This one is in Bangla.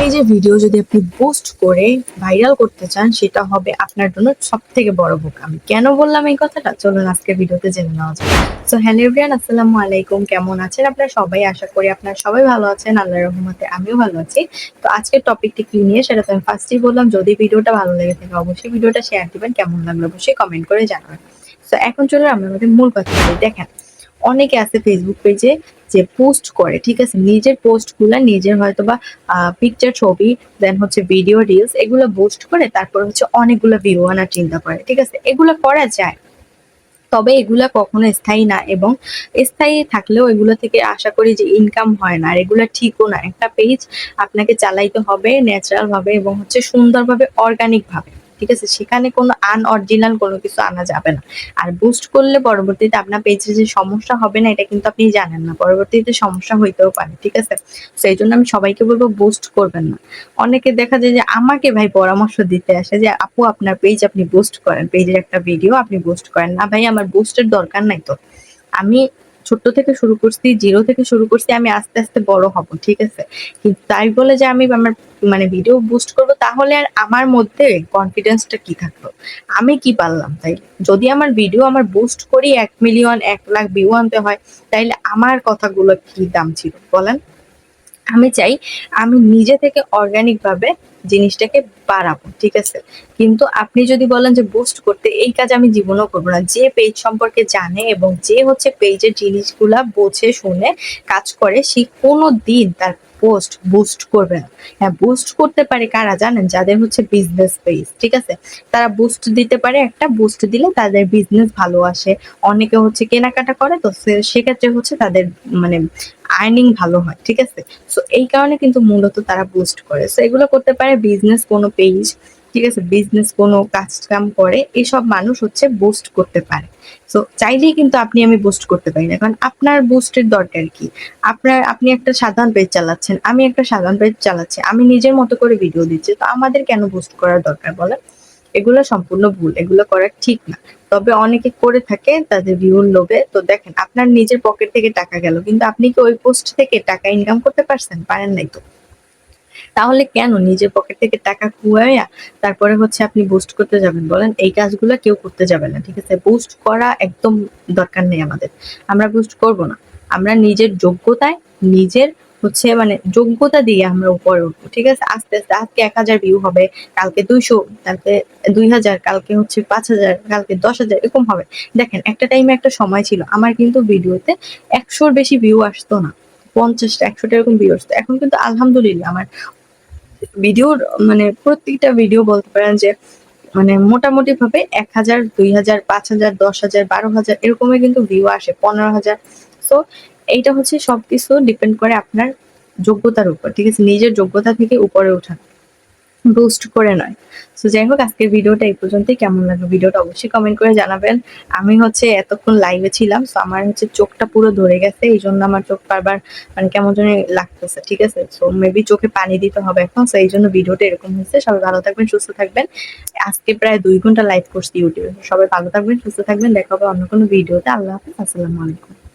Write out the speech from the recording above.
পেজে ভিডিও যদি আপনি পোস্ট করে ভাইরাল করতে চান, সেটা হবে আপনার জন্য সব থেকে বড় বোকামি। কেন বললাম এই কথাটা? চলুন আজকে ভিডিওতে জেনে নেওয়া যাক। সো হ্যালো এভরিয়ান আসসালামু আলাইকুম। কেমন আছেন আপনারা সবাই? আশা করি আপনারা সবাই ভালো আছেন। আল্লাহর রহমতে আমিও ভালো আছি। তো আজকের টপিকটি কি নিয়ে, সেটা তো আমি ফার্স্টেই বললাম। যদি ভিডিওটা ভালো লেগে থাকে, অবশ্যই ভিডিওটা শেয়ার দিবেন। কেমন লাগল অবশ্যই কমেন্ট করে জানাবেন। তো এখন চলুন আমরা আমাদের মূল কথা দেখেন, অনেকে আছে ফেসবুক পেজে যে পোস্ট করে, ঠিক আছে? নিজের পোস্টগুলা নিজের হয়তো বা পিকচার ছবি দেন হচ্ছে ভিডিও রিলস এগুলো পোস্ট করে তারপর হচ্ছে অনেকগুলো ভিউ আনার চিন্তা করে, ঠিক আছে? এগুলো করা যায়। তবে এগুলা কখনো স্থায়ী না এবং স্থায়ী থাকলেও এগুলো থেকে আশা করি যে ইনকাম হয় না, আর এগুলো ঠিকও না। একটা পেজ আপনাকে চালাইতে হবে ন্যাচারাল ভাবে এবং হচ্ছে সুন্দরভাবে অর্গানিক ভাবে। ঠিক আছে? সেখানে কোনো আনঅরিজিনাল কোনো কিছু আনা যাবে না। আর বুস্ট করলে পরবর্তীতে আপনার পেজে যে সমস্যা হবে না, এটা কিন্তু আপনি জানেন না। পরবর্তীতে সমস্যা হইতেও পারে, ঠিক আছে? সেই জন্য আমি সবাইকে বলব বুস্ট করবেন না। অনেকে দেখা যায় যে আমাকে ভাই পরামর্শ দিতে আসে যে, আপু, আপনার পেজ আপনি বুস্ট করেন। পেজের একটা ভিডিও আপনি বুস্ট করেন। না ভাই, আমার বুস্টের দরকার নাই তো। আমি ছোট্ট থেকে শুরু করছি, জিরো থেকে শুরু করছি, আমি আস্তে আস্তে বড় হব, ঠিক আছে? কিন্তু তাই বলে যে আমি আমার মানে ভিডিও বুস্ট করব, তাহলে আর আমার মধ্যে কনফিডেন্সটা কি থাকল? আমি কি পারলাম তাই? যদি আমার ভিডিও আমার বুস্ট করি এক মিলিয়ন এক লাখ ভিউ আনতে হয়, তাইলে আমার কথাগুলো কি দাম ছিল? বলেন। আমি চাই আমি নিজে থেকে অর্গানিক ভাবে জিনিসটাকে বাড়াবো, ঠিক আছে? কিন্তু আপনি যদি বলেন যে বুস্ট করতে এই কাজ আমি জীবনও করব না। যে পেজ সম্পর্কে জানে এবং যে হচ্ছে পেজের জিনিসগুলা বোঝে, শুনে, কাজ করে, সে কোনো দিন তার পোস্ট বুস্ট করবে না। হ্যাঁ বুস্ট করতে পারে কারা জানেন? যাদের হচ্ছে বিজনেস পেজ ঠিক আছে? তারা বুস্ট দিতে পারে, একটা বুস্ট দিলে তাদের বিজনেস ভালো আসে। অনেকে হচ্ছে কেনাকাটা করে, তো সেক্ষেত্রে হচ্ছে তাদের মানে আর্নিং ভালো হয়, ঠিক আছে? সো এই কারণে কিন্তু মূলত তারা বুস্ট করে। সো এগুলো করতে পারে বিজনেস কোনো পেজ ঠিক আছে? বিজনেস কোনো কাজ কাম করে এইসব মানুষ হচ্ছে বুস্ট করতে পারে। সো চাইলেই কিন্তু আপনি আমি বুস্ট করতে পারি না, কারণ আপনার বুস্টের দরকার কি? আপনার, আপনি একটা সাধারণ পেজ চালাচ্ছেন, আমি একটা সাধারণ পেজ চালাচ্ছি, আমি নিজের মতো করে ভিডিও দিচ্ছি, তো আমাদের কেন বুস্ট করার দরকার বলেন? এগুলো সম্পূর্ণ ভুল, এগুলো করা ঠিক না। তবে অনেকে করে থাকে তাদের ভিউর লোভে। তো দেখেন, আপনার নিজের পকেট থেকে টাকা গেল, কিন্তু আপনি কি ওই পোস্ট থেকে টাকা ইনকাম করতে পারছেন? পারেন নাই তো। তাহলে কেন নিজের পকেট থেকে টাকা খুয়াইয়া তারপরে হচ্ছে আপনি বুস্ট করতে যাবেন? বলেন, এই কাজগুলো কেউ করতে যাবে না, ঠিক আছে? বুস্ট করা একদম দরকার নেই আমাদের। আমরা বুস্ট করব না। আমরা নিজের যোগ্যতায়, নিজের হচ্ছে মানে যোগ্যতা দিয়ে আমরা উপরে উঠবো, ঠিক আছে? আস্তে আস্তে, আজকে এক হাজার ভিউ হবে, কালকে দুইশো, কালকে দুই হাজার, কালকে হচ্ছে পাঁচ হাজার, কালকে দশ হাজার, এরকম হবে। দেখেন, একটা টাইমে একটা সময় ছিল, আমার কিন্তু ভিডিওতে একশোর বেশি ভিউ আসতো না, পঞ্চাশটা, একশোটা এরকম ভিউ আসতো। এখন কিন্তু আলহামদুলিল্লাহ, আমার ভিডিওর মানে প্রত্যেকটা ভিডিও বলতে পারেন যে মানে মোটামুটি ভাবে এক হাজার, দুই হাজার, পাঁচ হাজার, দশ হাজার, বারো হাজার, এরকমই কিন্তু ভিউ আসে, পনেরো হাজার। সো এইটা হচ্ছে সবকিছু ডিপেন্ড করে আপনার যোগ্যতার উপর, ঠিক আছে? নিজের যোগ্যতা থেকে উপরে ওঠা বুস্ট করে নয়। সো যাই হোক, আজকের ভিডিওটা এই পর্যন্তই। কেমন লাগল ভিডিওটা অবশ্যই কমেন্ট করে জানাবেন। আমি হচ্ছে এতক্ষণ লাইভে ছিলাম সো আমার হচ্ছে চোখটা পুরো ধরে গেছে এই জন্য আমার চোখ বারবার মানে কেমন জানি লাগতেছে, ঠিক আছে? সো মেবি চোখে পানি দিতে হবে এখন সো এই জন্য ভিডিওটা এরকম হয়েছে। সবাই ভালো থাকবেন, সুস্থ থাকবেন। আজকে প্রায় দুই ঘণ্টা লাইভ করছি ইউটিউবে। সবাই ভালো থাকবেন, সুস্থ থাকবেন। দেখা হবে অন্য কোনো ভিডিওতে। আল্লাহ হাফিজ। আসসালামু আলাইকুম।